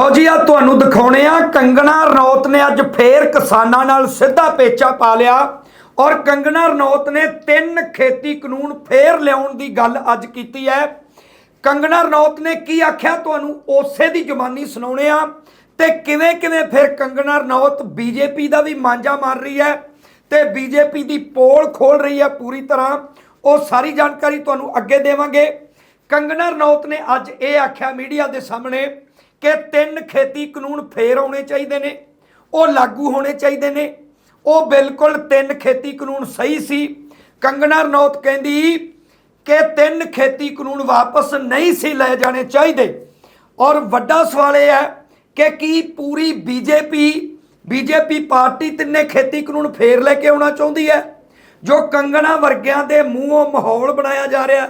ਲਓ ਜੀ ਆ ਤੁਹਾਨੂੰ ਦਿਖਾਉਣੇ ਆ, ਕੰਗਣਾ ਰਣੌਤ ਨੇ ਅੱਜ ਫੇਰ ਕਿਸਾਨਾਂ ਨਾਲ ਸਿੱਧਾ ਪੇਚਾ ਪਾ ਲਿਆ ਔਰ ਕੰਗਣਾ ਰਣੌਤ ਨੇ ਤਿੰਨ ਖੇਤੀ ਕਾਨੂੰਨ ਫੇਰ ਲਿਆਉਣ ਦੀ ਗੱਲ ਅੱਜ ਕੀਤੀ ਹੈ। ਕੰਗਣਾ ਰਣੌਤ ਨੇ ਕੀ ਆਖਿਆ? ਤੁਹਾਨੂੰ ਉਸੇ ਦੀ ਜ਼ੁਬਾਨੀ ਸੁਣਾਉਣੇ ਆ ਤੇ ਕਿਵੇਂ ਕਿਵੇਂ ਫਿਰ ਕੰਗਣਾ ਰਣੌਤ ਬੀਜੇਪੀ ਦਾ ਵੀ ਮਾਂਜਾ ਮਾਰ ਰਹੀ ਹੈ ਤੇ ਬੀਜੇਪੀ ਦੀ ਪੋਲ ਖੋਲ ਰਹੀ ਹੈ ਪੂਰੀ ਤਰ੍ਹਾਂ। ਉਹ ਸਾਰੀ ਜਾਣਕਾਰੀ ਤੁਹਾਨੂੰ ਅੱਗੇ ਦੇਵਾਂਗੇ। ਕੰਗਣਾ ਰਣੌਤ ਨੇ ਅੱਜ ਇਹ ਆਖਿਆ ਮੀਡੀਆ ਦੇ ਸਾਹਮਣੇ ਕਿ ਤਿੰਨ ਖੇਤੀ ਕਾਨੂੰਨ ਫੇਰ ਆਉਣੇ ਚਾਹੀਦੇ ਨੇ, ਉਹ ਲਾਗੂ ਹੋਣੇ ਚਾਹੀਦੇ ਨੇ। ਉਹ ਬਿਲਕੁਲ ਤਿੰਨ ਖੇਤੀ ਕਾਨੂੰਨ ਸਹੀ ਸੀ। ਕੰਗਣਾ ਰਣੌਤ ਕਹਿੰਦੀ ਕਿ ਤਿੰਨ ਖੇਤੀ ਕਾਨੂੰਨ ਵਾਪਸ ਨਹੀਂ ਸੀ ਲੈ ਜਾਣੇ ਚਾਹੀਦੇ। ਔਰ ਵੱਡਾ ਸਵਾਲ ਇਹ ਹੈ ਕਿ ਕੀ ਪੂਰੀ ਬੀਜੇਪੀ ਬੀਜੇਪੀ ਪਾਰਟੀ ਤਿੰਨੇ ਖੇਤੀ ਕਾਨੂੰਨ ਫੇਰ ਲੈ ਕੇ ਆਉਣਾ ਚਾਹੁੰਦੀ ਹੈ? ਜੋ ਕੰਗਣਾ ਵਰਗਿਆਂ ਦੇ ਮੂੰਹੋਂ ਮਾਹੌਲ ਬਣਾਇਆ ਜਾ ਰਿਹਾ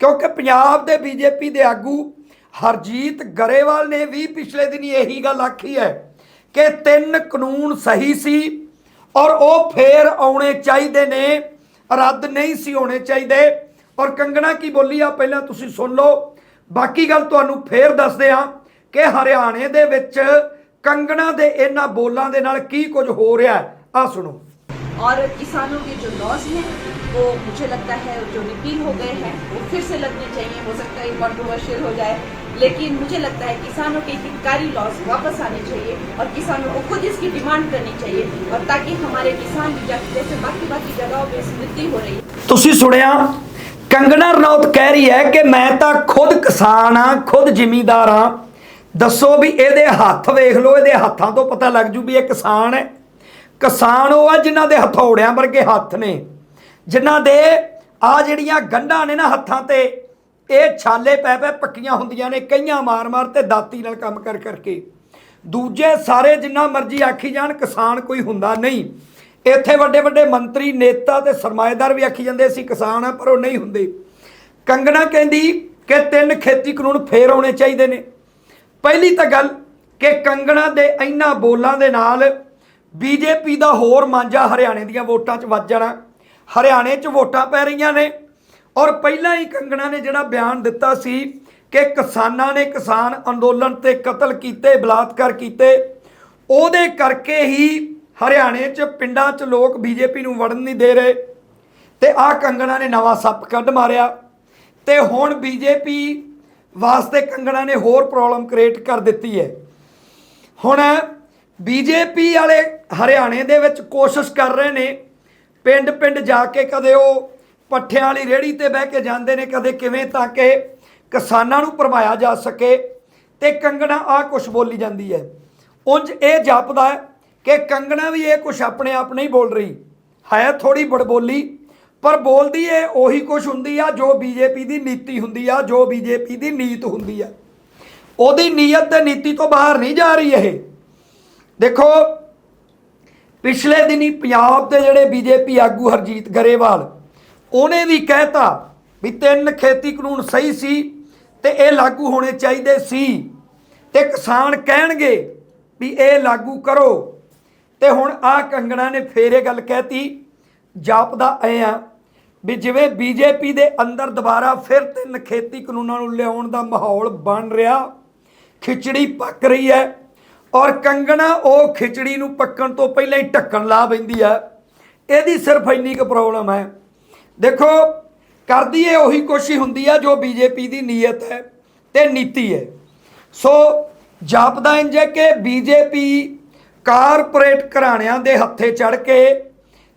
ਕਿਉਂਕਿ ਪੰਜਾਬ ਦੇ ਬੀਜੇਪੀ ਦੇ ਆਗੂ ਹਰਜੀਤ ਗਰੇਵਾਲ ਨੇ ਵੀ ਪਿਛਲੇ ਦਿਨੀ ਇਹੀ ਗੱਲ ਆਖੀ ਹੈ ਕਿ ਤਿੰਨ ਕਾਨੂੰਨ ਸਹੀ ਸੀ ਔਰ ਉਹ ਫੇਰ ਆਉਣੇ ਚਾਹੀਦੇ ਨੇ, ਰੱਦ ਨਹੀਂ ਸੀ ਹੋਣੇ ਚਾਹੀਦੇ। ਔਰ ਕੰਗਣਾ ਕੀ ਬੋਲੀ ਆ, ਪਹਿਲਾਂ ਤੁਸੀਂ ਸੁਣ ਲਓ। ਬਾਕੀ ਗੱਲ ਤੁਹਾਨੂੰ ਫੇਰ ਦੱਸਦੇ ਆ ਕਿ ਹਰਿਆਣੇ ਦੇ ਵਿੱਚ ਕੰਗਣਾ ਦੇ ਇਹਨਾਂ ਬੋਲਾਂ ਦੇ ਨਾਲ ਕੀ ਕੁਝ ਹੋ ਰਿਹਾ ਹੈ। ਆ ਸੁਣੋ। और किसानों के जो लॉस हैं वो मुझे लगता है जो रिपील हो गए हैं वो फिर से लगने चाहिए हो सकता है कंट्रोवर्शियल हो जाए लेकिन मुझे लगता है किसानों के हितकारी लॉस वापस आने चाहिए और किसानों को खुद इसकी डिमांड करनी चाहिए और ताकि हमारे किसान भी जा- जैसे बाकी बाकी जगहों पे समृद्धि हो रही है ਤੁਸੀਂ ਸੁਣਿਆ ਕੰਗਣਾ ਰਣੌਤ ਕਹਿ ਰਹੀ ਹੈ ਕਿ ਮੈਂ ਤਾਂ ਖੁਦ ਕਿਸਾਨ ਆ ਖੁਦ ਜ਼ਿਮੀਂਦਾਰ ਆ ਦੱਸੋ ਵੀ ਇਹਦੇ ਹੱਥ ਵੇਖ ਲਓ ਇਹਦੇ ਹੱਥਾਂ ਤੋਂ ਪਤਾ ਲੱਗ ਜੂ ਵੀ ਇਹ ਕਿਸਾਨ ਹੈ ਕਿਸਾਨ ਉਹ ਆ ਜਿਨ੍ਹਾਂ ਦੇ ਹਥੌੜਿਆਂ ਵਰਗੇ ਹੱਥ ਨੇ। ਜਿਨ੍ਹਾਂ ਦੇ ਆ ਜਿਹੜੀਆਂ ਗੰਢਾਂ ਨੇ ਨਾ ਹੱਥਾਂ ਤੇ, ਇਹ ਛਾਲੇ ਪੈ ਪੈ ਪੱਕੀਆਂ ਹੁੰਦੀਆਂ ਨੇ, ਕਈਆਂ ਮਾਰ-ਮਾਰ ਤੇ ਦਾਤੀ ਨਾਲ ਕੰਮ ਕਰ ਕਰਕੇ। ਦੂਜੇ ਸਾਰੇ ਜਿੰਨਾ ਮਰਜ਼ੀ ਆਖੀ ਜਾਣ, ਕਿਸਾਨ ਕੋਈ ਹੁੰਦਾ ਨਹੀਂ। ਇੱਥੇ ਵੱਡੇ ਵੱਡੇ ਮੰਤਰੀ, ਨੇਤਾ ਤੇ ਸਰਮਾਏਦਾਰ ਵੀ ਆਖੀ ਜਾਂਦੇ ਸੀ, ਕਿਸਾਨ ਆ ਪਰ ਉਹ ਨਹੀਂ ਹੁੰਦੇ। ਕੰਗਣਾ ਕਹਿੰਦੀ ਕਿ ਤਿੰਨ ਖੇਤੀ ਕਾਨੂੰਨ ਫੇਰ ਆਉਣੇ ਚਾਹੀਦੇ ਨੇ। ਪਹਿਲੀ ਤਾਂ ਗੱਲ ਕਿ ਕੰਗਣਾ ਦੇ ਇਹਨਾਂ ਬੋਲਾਂ ਦੇ ਨਾਲ ਬੀਜੇਪੀ ਦਾ ਹੋਰ ਮਾਂਜਾ ਹਰਿਆਣੇ ਦੀਆਂ ਵੋਟਾਂ 'ਚ ਵੱਜ ਜਾਣਾ। ਹਰਿਆਣੇ 'ਚ ਵੋਟਾਂ ਪੈ ਰਹੀਆਂ ਨੇ। ਔਰ ਪਹਿਲਾਂ ਹੀ ਕੰਗਣਾ ਨੇ ਜਿਹੜਾ ਬਿਆਨ ਦਿੱਤਾ ਸੀ ਕਿ ਕਿਸਾਨਾਂ ਨੇ ਕਿਸਾਨ ਅੰਦੋਲਨ ਤੇ ਕਤਲ ਕੀਤੇ, ਬਲਾਤਕਾਰ ਕੀਤੇ, ਉਹਦੇ ਕਰਕੇ ਹੀ ਹਰਿਆਣੇ 'ਚ ਪਿੰਡਾਂ 'ਚ ਲੋਕ ਬੀਜੇਪੀ ਨੂੰ ਵੜਨ ਨਹੀਂ ਦੇ ਰਹੇ। ਤੇ ਆ ਕੰਗਣਾ ਨੇ ਨਵਾਂ ਸੱਪ ਕੱਢ ਮਾਰਿਆ। ਤੇ ਹੁਣ ਬੀਜੇਪੀ ਵਾਸਤੇ ਕੰਗਣਾ ਨੇ ਹੋਰ ਪ੍ਰੋਬਲਮ ਕ੍ਰੀਏਟ ਕਰ ਦਿੱਤੀ ਹੈ। ਹੁਣ ਬੀਜੇਪੀ ਵਾਲੇ ਹਰਿਆਣੇ ਦੇ ਵਿੱਚ ਕੋਸ਼ਿਸ਼ ਕਰ ਰਹੇ ਨੇ ਪਿੰਡ ਪਿੰਡ ਜਾ ਕੇ ਕਦੇ ਉਹ ਪੱਠਿਆਂ ਵਾਲੀ ਰੇੜੀ ਤੇ ਬਹਿ ਕੇ ਜਾਂਦੇ ਨੇ, ਕਦੇ ਕਿਵੇਂ ਤਾਂ ਕਿ ਕਿਸਾਨਾਂ ਨੂੰ ਭਰਮਾਇਆ ਜਾ ਸਕੇ ਤੇ ਕੰਗਣਾ ਆ ਕੁਝ ਬੋਲੀ ਜਾਂਦੀ ਹੈ। ਉਂਝ ਇਹ ਜਾਪਦਾ ਹੈ ਕਿ ਕੰਗਣਾ ਵੀ ਇਹ ਕੁਝ ਆਪਣੇ ਆਪ ਨਹੀਂ ਬੋਲ ਰਹੀ। ਹੈ ਥੋੜੀ ਬੜਬੋਲੀ, ਪਰ ਬੋਲਦੀ ਏ ਉਹੀ ਕੁਝ ਹੁੰਦੀ ਆ ਜੋ ਬੀਜੇਪੀ ਦੀ ਨੀਤੀ ਹੁੰਦੀ ਆ, ਜੋ ਬੀਜੇਪੀ ਦੀ ਨੀਤ ਹੁੰਦੀ ਆ। ਉਹਦੀ ਨੀਅਤ ਤੇ ਨੀਤੀ ਤੋਂ ਬਾਹਰ ਨਹੀਂ ਜਾ ਰਹੀ ਇਹ। ਦੇਖੋ, ਪਿਛਲੇ ਦਿਨੀ ਪੰਜਾਬ ਦੇ ਜਿਹੜੇ ਬੀਜੇਪੀ ਆਗੂ ਹਰਜੀਤ ਗਰੇਵਾਲ, ਉਹਨੇ ਵੀ ਕਹਿਤਾ ਵੀ ਤਿੰਨ ਖੇਤੀ ਕਾਨੂੰਨ ਸਹੀ ਸੀ ਤੇ ਇਹ ਲਾਗੂ ਹੋਣੇ ਚਾਹੀਦੇ ਸੀ ਤੇ ਕਿਸਾਨ ਕਹਿਣਗੇ ਵੀ ਇਹ ਲਾਗੂ ਕਰੋ। ਤੇ ਹੁਣ ਆ ਕੰਗਣਾ ਨੇ ਫੇਰ ਇਹ ਗੱਲ ਕਹਿਤੀ, ਜਾਪਦਾ ਐ ਆ ਵੀ ਜਿਵੇਂ ਬੀਜੇਪੀ ਦੇ ਅੰਦਰ ਦੁਬਾਰਾ ਫਿਰ ਤਿੰਨ ਖੇਤੀ ਕਾਨੂੰਨਾਂ ਨੂੰ ਲਿਆਉਣ ਦਾ ਮਾਹੌਲ ਬਣ ਰਿਹਾ, ਖਿਚੜੀ ਪੱਕ ਰਹੀ ਹੈ ਔਰ ਕੰਗਣਾ ਉਹ ਖਿਚੜੀ ਨੂੰ ਪੱਕਣ ਤੋਂ ਪਹਿਲਾਂ ਹੀ ਢੱਕਣ ਲਾ ਪੈਂਦੀ ਆ। ਇਹਦੀ ਸਿਰਫ ਇੰਨੀ ਕੁ ਪ੍ਰੋਬਲਮ ਹੈ। ਦੇਖੋ, ਕਰਦੀ ਏ ਉਹੀ ਕੋਸ਼ਿਸ਼ ਹੁੰਦੀ ਆ ਜੋ ਬੀਜੇਪੀ ਦੀ ਨੀਅਤ ਹੈ ਤੇ ਨੀਤੀ ਹੈ। ਸੋ ਜਾਪਦਾ ਇੰਜ ਹੈ ਕਿ ਬੀਜੇਪੀ ਕਾਰਪੋਰੇਟ ਘਰਾਣਿਆਂ ਦੇ ਹੱਥੇ ਚੜ ਕੇ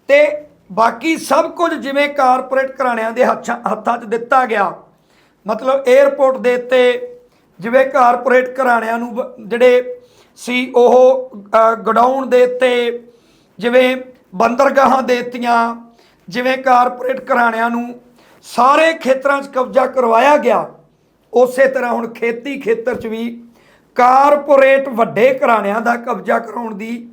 ਤੇ ਬਾਕੀ ਸਭ ਕੁਝ ਜਿਵੇਂ ਕਾਰਪੋਰੇਟ ਘਰਾਣਿਆਂ ਦੇ ਹੱਥਾਂ ਹੱਥਾਂ 'ਚ ਦਿੱਤਾ ਗਿਆ। ਮਤਲਬ 에ਅਰਪੋਰਟ ਦੇ ਉੱਤੇ ਜਿਵੇਂ ਕਾਰਪੋਰੇਟ ਘਰਾਣਿਆਂ ਨੂੰ ਬ- ਜਿਹੜੇ ਸੀ ਉਹ ਗਡਾਉਣ ਦੇ ਉੱਤੇ ਜਿਵੇਂ ਬੰਦਰਗਾਹਾਂ ਦੇਤੀਆਂ, ਜਿਵੇਂ ਕਾਰਪੋਰੇਟ ਘਰਾਣਿਆਂ ਨੂੰ ਸਾਰੇ ਖੇਤਰਾਂ 'ਚ ਕਬਜ਼ਾ ਕਰਵਾਇਆ ਗਿਆ, ਉਸੇ ਤਰ੍ਹਾਂ ਹੁਣ ਖੇਤੀ ਖੇਤਰ 'ਚ ਵੀ ਕਾਰਪੋਰੇਟ ਵੱਡੇ ਘਰਾਣਿਆਂ ਦਾ ਕਬਜ਼ਾ ਕਰਾਉਣ ਦੀ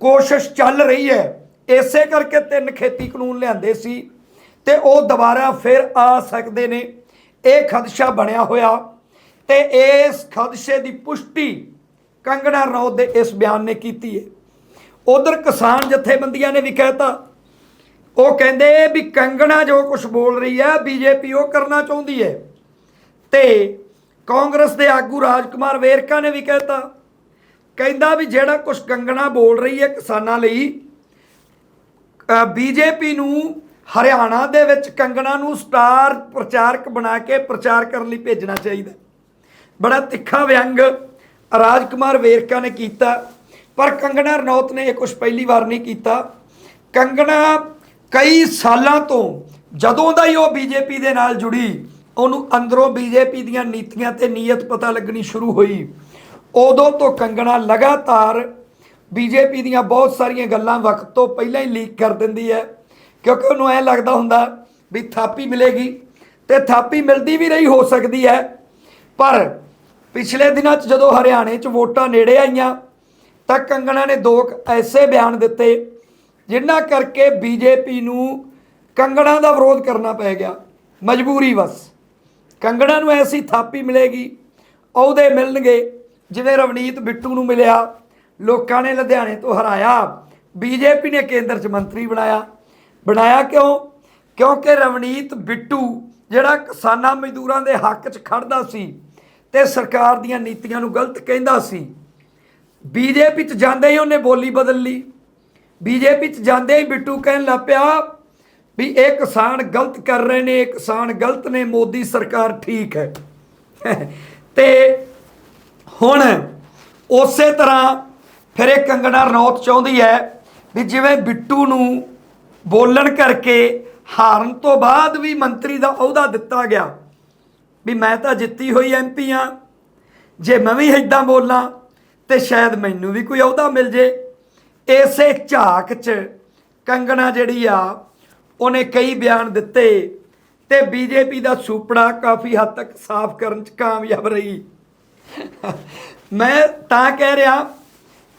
ਕੋਸ਼ਿਸ਼ ਚੱਲ ਰਹੀ ਹੈ। ਇਸੇ ਕਰਕੇ ਤਿੰਨ ਖੇਤੀ ਕਾਨੂੰਨ ਲਿਆਂਦੇ ਸੀ ਤੇ ਉਹ ਦੁਬਾਰਾ ਫਿਰ ਆ ਸਕਦੇ ਨੇ। ਇਹ ਖਦਸ਼ਾ ਬਣਿਆ ਹੋਇਆ ਤੇ ਇਸ ਖਦਸ਼ੇ ਦੀ ਪੁਸ਼ਟੀ ਕੰਗਣਾ ਰਣੌਤ ਦੇ ਇਸ ਬਿਆਨ ਨੇ ਕੀਤੀ ਹੈ ਉਧਰ ਕਿਸਾਨ ਜਥੇਬੰਦੀਆਂ ਨੇ ਵੀ ਕਹਿਤਾ, ਉਹ ਕਹਿੰਦੇ ਵੀ ਕੰਗਣਾ ਜੋ ਕੁਝ ਬੋਲ ਰਹੀ ਹੈ ਬੀਜੇਪੀ ਉਹ ਕਰਨਾ ਚਾਹੁੰਦੀ ਹੈ ਤੇ ਕਾਂਗਰਸ ਦੇ ਆਗੂ ਰਾਜਕੁਮਾਰ ਵੇਰਕਾ ਨੇ ਵੀ ਕਹਿਤਾ, ਕਹਿੰਦਾ ਵੀ ਜਿਹੜਾ ਕੁਝ ਕੰਗਣਾ ਬੋਲ ਰਹੀ ਹੈ ਕਿਸਾਨਾਂ ਲਈ ਬੀਜੇਪੀ ਨੂੰ ਹਰਿਆਣਾ ਦੇ ਵਿੱਚ ਕੰਗਣਾ ਨੂੰ ਸਟਾਰ ਪ੍ਰਚਾਰਕ ਬਣਾ ਕੇ ਪ੍ਰਚਾਰ ਕਰਨ ਲਈ ਭੇਜਣਾ ਚਾਹੀਦਾ। ਬੜਾ ਤਿੱਖਾ ਵਿਅੰਗ ਰਾਜ ਕੁਮਾਰ ਵੇਰਕਾ ਨੇ ਕੀਤਾ, ਪਰ ਕੰਗਣਾ ਰਣੌਤ ਨੇ ਇਹ ਕੁਝ ਪਹਿਲੀ ਵਾਰ ਨਹੀਂ ਕੀਤਾ। ਕੰਗਣਾ ਕਈ ਸਾਲਾਂ ਤੋਂ ਜਦੋਂ ਦਾ ਹੀ ਉਹ ਬੀਜੇਪੀ ਦੇ ਨਾਲ ਜੁੜੀ, ਉਹਨੂੰ ਅੰਦਰੋਂ ਬੀਜੇਪੀ ਦੀਆਂ ਨੀਤੀਆਂ ਤੇ ਨੀਅਤ ਪਤਾ ਲੱਗਣੀ ਸ਼ੁਰੂ ਹੋਈ। ਉਦੋਂ ਤੋਂ ਕੰਗਣਾ ਲਗਾਤਾਰ ਬੀਜੇਪੀ ਦੀਆਂ ਬਹੁਤ ਸਾਰੀਆਂ ਗੱਲਾਂ ਵਕਤ ਤੋਂ ਪਹਿਲਾਂ ਹੀ ਲੀਕ ਕਰ ਦਿੰਦੀ ਹੈ, ਕਿਉਂਕਿ ਉਹਨੂੰ ਐ ਲੱਗਦਾ ਹੁੰਦਾ ਵੀ ਥਾਪੀ ਮਿਲੇਗੀ ਤੇ ਥਾਪੀ ਮਿਲਦੀ ਵੀ ਰਹੀ ਹੋ ਸਕਦੀ ਹੈ, ਪਰ ਪਿਛਲੇ ਦਿਨਾਂ 'ਚ ਜਦੋਂ ਹਰਿਆਣੇ 'ਚ ਵੋਟਾਂ ਨੇੜੇ ਆਈਆਂ, ਤਾਂ ਕੰਗਣਾ ਨੇ ਦੋ ਕੁ ਐਸੇ ਬਿਆਨ ਦਿੱਤੇ, ਜਿਨ੍ਹਾਂ ਕਰਕੇ ਬੀਜੇਪੀ ਨੂੰ ਕੰਗਣਾ ਦਾ ਵਿਰੋਧ ਕਰਨਾ ਪੈ ਗਿਆ। ਮਜਬੂਰੀ ਬਸ। ਕੰਗਣਾ ਨੂੰ ਐਸੀ ਥਾਪੀ ਮਿਲੇਗੀ, ਅਹੁਦੇ ਮਿਲਣਗੇ, ਜਿਵੇਂ ਰਵਨੀਤ ਬਿੱਟੂ ਨੂੰ ਮਿਲਿਆ, ਲੋਕਾਂ ਨੇ ਲੁਧਿਆਣੇ ਤੋਂ ਹਰਾਇਆ। ਬੀਜੇਪੀ ਨੇ ਕੇਂਦਰ 'ਚ ਮੰਤਰੀ ਬਣਾਇਆ। ਬਣਾਇਆ ਕਿਉਂ? ਕਿਉਂਕਿ ਰਵਨੀਤ ਬਿੱਟੂ ਜਿਹੜਾ ਕਿਸਾਨਾਂ ਮਜ਼ਦੂਰਾਂ ਦੇ ਹੱਕ 'ਚ ਖੜਦਾ ਸੀ ਤੇ ਸਰਕਾਰ ਦੀਆਂ ਨੀਤੀਆਂ ਨੂੰ ਗਲਤ ਕਹਿੰਦਾ ਸੀ। ਬੀਜੇਪੀ 'ਚ ਜਾਂਦੇ ਹੀ ਉਹਨੇ ਬੋਲੀ ਬਦਲ ਲਈ। ਬੀਜੇਪੀ 'ਚ ਜਾਂਦੇ ਹੀ ਬਿੱਟੂ ਕਹਿਣ ਲੱਗ ਪਿਆ ਵੀ ਇਹ ਕਿਸਾਨ ਗਲਤ ਕਰ ਰਹੇ ਨੇ, ਇਹ ਕਿਸਾਨ ਗਲਤ ਨੇ, ਮੋਦੀ ਸਰਕਾਰ ਠੀਕ ਹੈ। ਤੇ ਹੁਣ ਉਸੇ ਤਰ੍ਹਾਂ ਫਿਰ ਇਹ ਕੰਗਣਾ ਰਣੌਤ ਚਾਹੁੰਦੀ ਹੈ ਵੀ ਜਿਵੇਂ ਬਿੱਟੂ ਨੂੰ ਬੋਲਣ ਕਰਕੇ ਹਾਰਨ ਤੋਂ ਬਾਅਦ ਵੀ ਮੰਤਰੀ ਦਾ ਅਹੁਦਾ ਦਿੱਤਾ ਗਿਆ। ਵੀ ਮੈਂ ਤਾਂ ਜਿੱਤੀ ਹੋਈ ਐਮਪੀ ਆ। ਜੇ ਮੈਂ ਵੀ ਇਦਾਂ ਬੋਲਾਂ, ਤੇ ਸ਼ਾਇਦ ਮੈਨੂੰ ਵੀ ਕੋਈ ਅਹੁਦਾ ਮਿਲ ਜੇ। ਇਸੇ ਝਾਕ 'ਚ ਕੰਗਣਾ ਜਿਹੜੀ ਆ, ਉਹਨੇ ਕਈ ਬਿਆਨ ਦਿੱਤੇ, ਤੇ ਬੀਜੇਪੀ ਦਾ ਸੁਪੜਾ ਕਾਫੀ ਹੱਦ ਤੱਕ ਸਾਫ਼ ਕਰਨ 'ਚ ਕਾਮਯਾਬ ਰਹੀ। ਮੈਂ ਤਾਂ ਕਹਿ ਰਿਹਾ,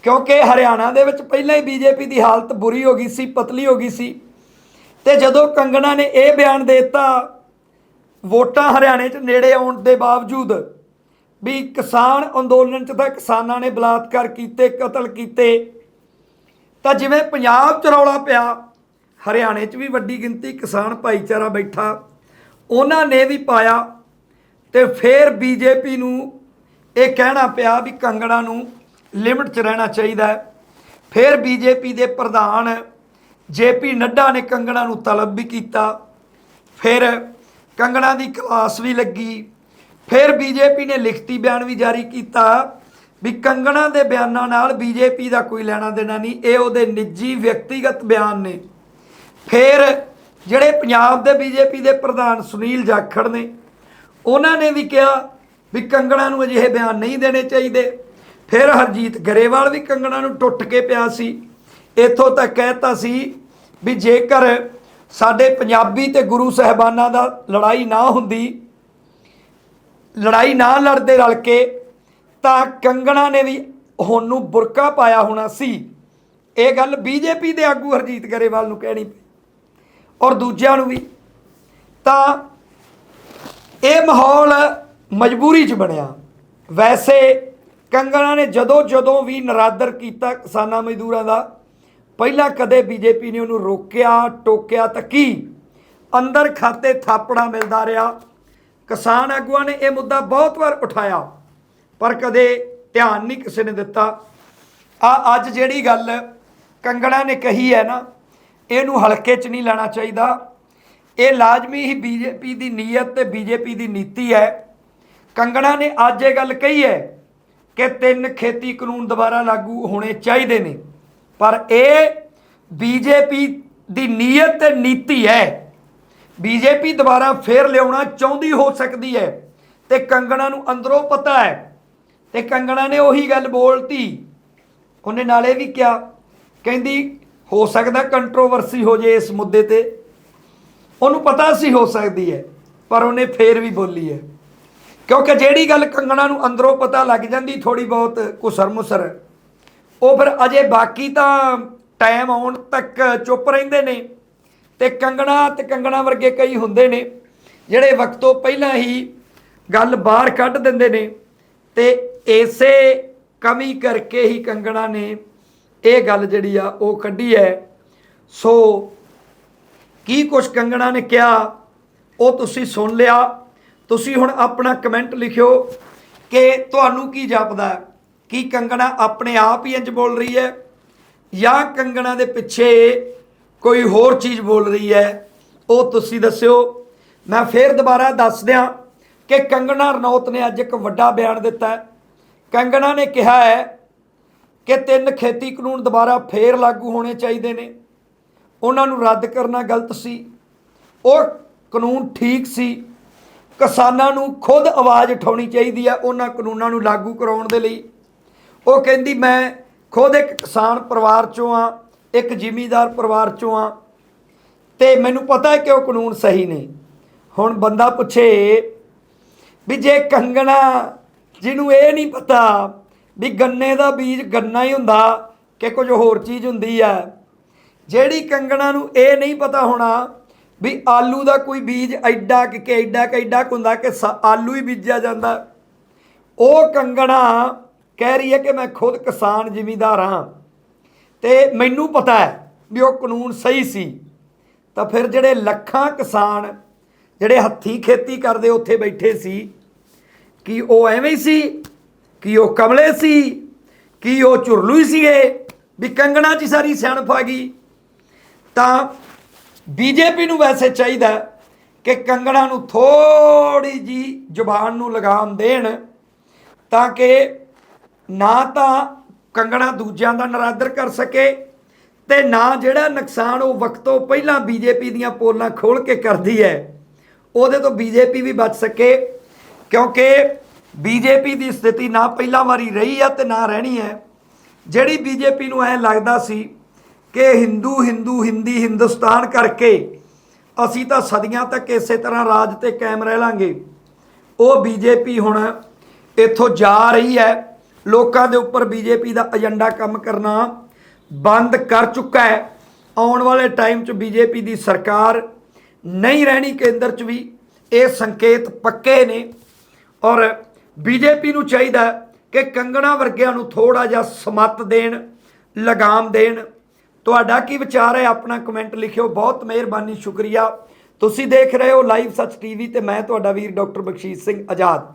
ਕਿਉਂਕਿ ਹਰਿਆਣਾ ਦੇ ਵਿੱਚ ਪਹਿਲਾਂ ਹੀ ਬੀਜੇਪੀ ਦੀ ਹਾਲਤ ਬੁਰੀ ਹੋ ਗਈ ਸੀ, ਪਤਲੀ ਹੋ ਗਈ ਸੀ। ਤੇ ਜਦੋਂ ਕੰਗਣਾ ਨੇ ਇਹ ਬਿਆਨ ਦੇ ਦਿੱਤਾ ਵੋਟਾਂ ਹਰਿਆਣੇ 'ਚ ਨੇੜੇ ਆਉਣ ਦੇ ਬਾਵਜੂਦ ਵੀ ਕਿਸਾਨ ਅੰਦੋਲਨ 'ਚ ਤਾਂ ਕਿਸਾਨਾਂ ਨੇ ਬਲਾਤਕਾਰ ਕੀਤੇ, ਕਤਲ ਕੀਤੇ। ਤਾਂ ਜਿਵੇਂ ਪੰਜਾਬ 'ਚ ਰੌਲਾ ਪਿਆ, ਹਰਿਆਣੇ 'ਚ ਵੀ ਵੱਡੀ ਗਿਣਤੀ ਕਿਸਾਨ ਭਾਈਚਾਰਾ ਬੈਠਾ। ਉਹਨਾਂ ਨੇ ਵੀ ਪਾਇਆ ਤੇ ਫਿਰ ਬੀਜੇਪੀ ਨੂੰ ਇਹ ਕਹਿਣਾ ਪਿਆ ਵੀ ਕੰਗਣਾ ਨੂੰ ਲਿਮਟ 'ਚ ਰਹਿਣਾ ਚਾਹੀਦਾ ਹੈ। ਫਿਰ ਬੀਜੇਪੀ ਦੇ ਪ੍ਰਧਾਨ ਜੇਪੀ ਨੱਡਾ ਨੇ ਕੰਗਣਾ ਨੂੰ ਤਲਬ ਵੀ ਕੀਤਾ। ਫਿਰ ਕੰਗਣਾ ਦੀ ਕਲਾਸ ਵੀ ਲੱਗੀ। ਫਿਰ ਬੀਜੇਪੀ ਨੇ ਲਿਖਤੀ ਬਿਆਨ ਵੀ ਜਾਰੀ ਕੀਤਾ ਵੀ ਕੰਗਣਾ ਦੇ ਬਿਆਨਾਂ ਨਾਲ ਬੀਜੇਪੀ ਦਾ ਕੋਈ ਲੈਣਾ ਦੇਣਾ ਨਹੀਂ, ਇਹ ਉਹਦੇ ਨਿੱਜੀ ਵਿਅਕਤੀਗਤ ਬਿਆਨ ਨੇ। ਫਿਰ ਜਿਹੜੇ ਪੰਜਾਬ ਦੇ ਬੀਜੇਪੀ ਦੇ ਪ੍ਰਧਾਨ ਸੁਨੀਲ ਜਾਖੜ ਨੇ, ਉਹਨਾਂ ਨੇ ਵੀ ਕਿਹਾ ਵੀ ਕੰਗਣਾ ਨੂੰ ਅਜਿਹੇ ਬਿਆਨ ਨਹੀਂ ਦੇਣੇ ਚਾਹੀਦੇ। ਫਿਰ ਹਰਜੀਤ ਗਰੇਵਾਲ ਵੀ ਕੰਗਣਾ ਨੂੰ ਟੁੱਟ ਕੇ ਪਿਆ ਸੀ। ਇੱਥੋਂ ਤੱਕ ਕਹਿਤਾ ਸੀ ਵੀ ਜੇਕਰ ਸਾਡੇ ਪੰਜਾਬੀ ਤੇ ਗੁਰੂ ਸਾਹਿਬਾਨਾਂ ਦਾ ਲੜਾਈ ਨਾ ਹੁੰਦੀ, ਲੜਾਈ ਨਾ ਲੜਦੇ ਰਲ ਕੇ, ਤਾਂ ਕੰਗਣਾ ਨੇ ਵੀ ਹੁਣ ਨੂੰ ਬੁਰਕਾ ਪਾਇਆ ਹੋਣਾ ਸੀ। ਇਹ ਗੱਲ ਬੀਜੇਪੀ ਦੇ ਆਗੂ ਹਰਜੀਤ ਗਰੇਵਾਲ ਨੂੰ ਕਹਿਣੀ ਪਈ। ਔਰ ਦੂਜਿਆਂ ਨੂੰ ਵੀ। ਤਾਂ ਇਹ ਮਾਹੌਲ ਮਜਬੂਰੀ 'ਚ ਬਣਿਆ। ਵੈਸੇ ਕੰਗਣਾ ਨੇ ਜਦੋਂ ਜਦੋਂ ਵੀ ਨਰਾਦਰ ਕੀਤਾ ਕਿਸਾਨਾਂ ਮਜ਼ਦੂਰਾਂ ਦਾ ਪਹਿਲਾਂ ਕਦੇ ਬੀਜੇਪੀ ਨੇ ਉਹਨੂੰ ਰੋਕਿਆ, ਟੋਕਿਆ ਤਾਂ ਕੀ? ਅੰਦਰ ਖਾਤੇ ਥਾਪੜਾ ਮਿਲਦਾ ਰਿਹਾ। ਕਿਸਾਨ ਆਗੂਆਂ ਨੇ ਇਹ ਮੁੱਦਾ ਬਹੁਤ ਵਾਰ ਉਠਾਇਆ, ਪਰ ਕਦੇ ਧਿਆਨ ਨਹੀਂ ਕਿਸੇ ਨੇ ਦਿੱਤਾ। ਆ ਅੱਜ ਜਿਹੜੀ ਗੱਲ ਕੰਗਣਾ ਨੇ ਕਹੀ ਹੈ ਨਾ, ਇਹਨੂੰ ਹਲਕੇ 'ਚ ਨਹੀਂ ਲੈਣਾ ਚਾਹੀਦਾ। ਇਹ ਲਾਜ਼ਮੀ ਹੀ ਬੀਜੇਪੀ ਦੀ ਨੀਅਤ ਤੇ ਬੀਜੇਪੀ ਦੀ ਨੀਤੀ ਹੈ। ਕੰਗਣਾ ਨੇ ਅੱਜ ਇਹ ਗੱਲ ਕਹੀ ਹੈ ਕਿ ਤਿੰਨ ਖੇਤੀ ਕਾਨੂੰਨ ਦੁਬਾਰਾ ਲਾਗੂ ਹੋਣੇ ਚਾਹੀਦੇ ਨੇ। ਪਰ ਇਹ ਬੀਜੇਪੀ ਦੀ ਨੀਅਤ ਤੇ ਨੀਤੀ ਹੈ। ਬੀਜੇਪੀ ਦੁਬਾਰਾ ਫੇਰ ਲਿਆਉਣਾ ਚਾਹੁੰਦੀ ਹੋ ਸਕਦੀ ਹੈ ਤੇ ਕੰਗਣਾ ਨੂੰ ਅੰਦਰੋਂ ਪਤਾ ਹੈ ਤੇ ਕੰਗਣਾ ਨੇ ਉਹੀ ਗੱਲ ਬੋਲਤੀ। ਉਹਨੇ ਨਾਲੇ ਵੀ ਕਿਹਾ, ਕਹਿੰਦੀ, ਹੋ ਸਕਦਾ ਕੰਟਰੋਵਰਸੀ ਹੋ ਜੇ ਇਸ ਮੁੱਦੇ ਤੇ। ਉਹਨੂੰ ਪਤਾ ਸੀ ਹੋ ਸਕਦੀ ਹੈ, ਪਰ ਉਹਨੇ ਫੇਰ ਵੀ ਬੋਲੀ ਹੈ। ਕਿਉਂਕਿ ਜਿਹੜੀ ਗੱਲ ਕੰਗਣਾ ਨੂੰ ਅੰਦਰੋਂ ਪਤਾ ਲੱਗ ਜਾਂਦੀ ਥੋੜੀ ਬਹੁਤ ਕੁਸਰ ਮੁਸਰ ਉਹ ਫਿਰ ਅਜੇ ਬਾਕੀ ਤਾਂ ਟਾਈਮ ਆਉਣ ਤੱਕ ਚੁੱਪ ਰਹਿੰਦੇ ਨੇ ਤੇ ਕੰਗਣਾ ਤੇ ਕੰਗਣਾ ਵਰਗੇ ਕਈ ਹੁੰਦੇ ਨੇ, ਜਿਹੜੇ ਵਕਤੋਂ ਪਹਿਲਾਂ ਹੀ ਗੱਲ ਬਾਹਰ ਕੱਢ ਦਿੰਦੇ ਨੇ ਤੇ ਇਸੇ ਕਮੀ ਕਰਕੇ ਹੀ ਕੰਗਣਾ ਨੇ ਇਹ ਗੱਲ ਜਿਹੜੀ ਆ ਉਹ ਕੱਢੀ ਹੈ ਸੋ ਕੀ ਕੁਛ ਕੰਗਣਾ ਨੇ ਕਿਹਾ, ਉਹ ਤੁਸੀਂ ਸੁਣ ਲਿਆ ਤੁਸੀਂ ਹੁਣ ਆਪਣਾ ਕਮੈਂਟ ਲਿਖਿਓ ਕਿ ਤੁਹਾਨੂੰ ਕੀ ਜਾਪਦਾ ਹੈ? ਕੀ ਕੰਗਣਾ ਆਪਣੇ ਆਪ ਹੀ ਇੰਜ ਬੋਲ ਰਹੀ ਹੈ? ਜਾਂ ਕੰਗਣਾ ਦੇ ਪਿੱਛੇ ਕੋਈ ਹੋਰ ਚੀਜ਼ ਬੋਲ ਰਹੀ ਹੈ? ਉਹ ਤੁਸੀਂ ਦੱਸਿਓ। ਮੈਂ ਫੇਰ ਦੁਬਾਰਾ ਦੱਸ ਦਿਆਂ ਕਿ ਕੰਗਣਾ ਰਣੌਤ ਨੇ ਅੱਜ ਇੱਕ ਵੱਡਾ ਬਿਆਨ ਦਿੱਤਾ ਕੰਗਣਾ ਨੇ ਕਿਹਾ ਹੈ ਕਿ ਤਿੰਨ ਖੇਤੀ ਕਾਨੂੰਨ ਦੁਬਾਰਾ ਫੇਰ ਲਾਗੂ ਹੋਣੇ ਚਾਹੀਦੇ ਨੇ। ਉਹਨਾਂ ਨੂੰ ਰੱਦ ਕਰਨਾ ਗਲਤ ਸੀ। ਉਹ ਕਾਨੂੰਨ ਠੀਕ ਸੀ। ਕਿਸਾਨਾਂ ਨੂੰ ਖੁਦ ਆਵਾਜ਼ ਉਠਾਉਣੀ ਚਾਹੀਦੀ ਹੈ ਉਹਨਾਂ ਕਾਨੂੰਨਾਂ ਨੂੰ ਲਾਗੂ ਕਰਾਉਣ ਦੇ ਲਈ। ਉਹ ਕਹਿੰਦੀ, ਮੈਂ ਖੁਦ ਇੱਕ ਕਿਸਾਨ ਪਰਿਵਾਰ ਚੋਂ ਆ, ਇੱਕ ਜ਼ਿਮੀਂਦਾਰ ਪਰਿਵਾਰ ਚੋਂ ਆ ਤੇ ਮੈਨੂੰ ਪਤਾ ਹੈ ਕਿ ਉਹ ਕਾਨੂੰਨ ਸਹੀ ਨੇ। ਹੁਣ ਬੰਦਾ ਪੁੱਛੇ ਵੀ ਜੇ ਕੰਗਣਾ, ਜਿਹਨੂੰ ਇਹ ਨਹੀਂ ਪਤਾ ਵੀ ਗੰਨੇ ਦਾ ਬੀਜ ਗੰਨਾ ਹੀ ਹੁੰਦਾ ਕਿ ਕੁਝ ਹੋਰ ਚੀਜ਼ ਹੁੰਦੀ ਆ, ਜਿਹੜੀ ਕੰਗਣਾ ਨੂੰ ਇਹ ਨਹੀਂ ਪਤਾ ਹੋਣਾ ਵੀ ਆਲੂ ਦਾ ਕੋਈ ਬੀਜ ਐਡਾ ਕਿ ਕਿ ਐਡਾ ਕਿ ਐਡਾ ਕੁ ਹੁੰਦਾ ਕਿ ਸ- ਆਲੂ ਹੀ ਬੀਜਿਆ ਜਾਂਦਾ। ਉਹ ਕੰਗਣਾ ਕਹਿ ਰਹੀ ਹੈ ਕਿ ਮੈਂ ਖੁਦ ਕਿਸਾਨ ਜ਼ਿਮੀਂਦਾਰ ਹਾਂ। ਤੇ ਮੈਨੂੰ ਪਤਾ ਹੈ ਵੀ ਉਹ ਕਾਨੂੰਨ ਸਹੀ ਸੀ। ਤਾਂ ਫਿਰ ਜਿਹੜੇ ਲੱਖਾਂ ਕਿਸਾਨ ਜਿਹੜੇ ਹੱਥੀਂ ਖੇਤੀ ਕਰਦੇ ਉੱਥੇ ਬੈਠੇ ਸੀ, ਕਿ ਉਹ ਐਵੇਂ ਹੀ ਸੀ? ਕੀ ਉਹ ਕਮਲੇ ਸੀ? ਕੀ ਉਹ ਝੁਰਲੂ ਹੀ ਸੀਗੇ? ਵੀ ਕੰਗਣਾ 'ਚ ਸਾਰੀ ਸਿਆਣਪ ਆ ਗਈ। ਤਾਂ ਬੀਜੇਪੀ ਨੂੰ ਵੈਸੇ ਚਾਹੀਦਾ ਕਿ ਕੰਗਣਾ ਨੂੰ ਥੋੜੀ ਜੀ ਜ਼ੁਬਾਨ ਨੂੰ ਲਗਾਮ ਦੇਣ ਤਾਂ ਕਿ ਨਾ ਤਾਂ ਕੰਗਣਾ ਦੂਜਿਆਂ ਦਾ ਨਰਾਦਰ ਕਰ ਸਕੇ ਤੇ ਨਾ ਜਿਹੜਾ ਨੁਕਸਾਨ ਉਹ ਵਕਤੋਂ ਪਹਿਲਾਂ ਬੀਜੇਪੀ ਦੀਆਂ ਪੋਲਾਂ ਖੋਲ ਕੇ ਕਰਦੀ ਹੈ, ਉਹਦੇ ਤੋਂ ਬੀਜੇਪੀ ਵੀ ਬਚ ਸਕੇ, ਕਿਉਂਕਿ ਬੀਜੇਪੀ ਦੀ ਸਥਿਤੀ ਨਾ ਪਹਿਲਾਂ ਵਾਰੀ ਰਹੀ ਆ ਤੇ ਨਾ ਰਹਿਣੀ ਹੈ। ਜਿਹੜੀ ਬੀਜੇਪੀ ਨੂੰ ਐ ਲੱਗਦਾ ਸੀ ਕਿ ਹਿੰਦੂ ਹਿੰਦੂ, ਹਿੰਦੀ, ਹਿੰਦੁਸਤਾਨ ਕਰਕੇ ਅਸੀਂ ਤਾਂ ਸਦੀਆਂ ਤੱਕ ਇਸੇ ਤਰ੍ਹਾਂ ਰਾਜ ਤੇ ਕਾਇਮ ਰਹਿ ਲਾਂਗੇ, ਉਹ ਬੀਜੇਪੀ ਹੁਣ ਇੱਥੋਂ ਜਾ ਰਹੀ ਹੈ। ਲੋਕਾਂ ਦੇ ਉੱਪਰ ਬੀਜੇਪੀ ਦਾ ਏਜੰਡਾ ਕੰਮ ਕਰਨਾ ਬੰਦ ਕਰ ਚੁੱਕਾ ਹੈ। ਆਉਣ ਵਾਲੇ ਟਾਈਮ 'ਚ ਬੀਜੇਪੀ ਦੀ ਸਰਕਾਰ ਨਹੀਂ ਰਹਿਣੀ ਕੇਂਦਰ 'ਚ ਵੀ, ਇਹ ਸੰਕੇਤ ਪੱਕੇ ਨੇ। ਔਰ ਬੀਜੇਪੀ ਨੂੰ ਚਾਹੀਦਾ ਕਿ ਕੰਗਣਾ ਵਰਗਿਆਂ ਨੂੰ ਥੋੜਾ ਜਿਹਾ ਸਮੱਤ ਦੇਣ, ਲਗਾਮ ਦੇਣ। ਤੁਹਾਡਾ ਕੀ ਵਿਚਾਰ ਹੈ? ਆਪਣਾ ਕਮੈਂਟ ਲਿਖਿਓ। ਬਹੁਤ ਮਿਹਰਬਾਨੀ, ਸ਼ੁਕਰੀਆ। ਤੁਸੀਂ ਦੇਖ ਰਹੇ ਹੋ ਲਾਈਵ ਸੱਚ ਟੀਵੀ ਤੇ ਮੈਂ ਤੁਹਾਡਾ ਵੀਰ ਡਾਕਟਰ ਬਖਸ਼ੀਸ਼ ਸਿੰਘ ਆਜ਼ਾਦ।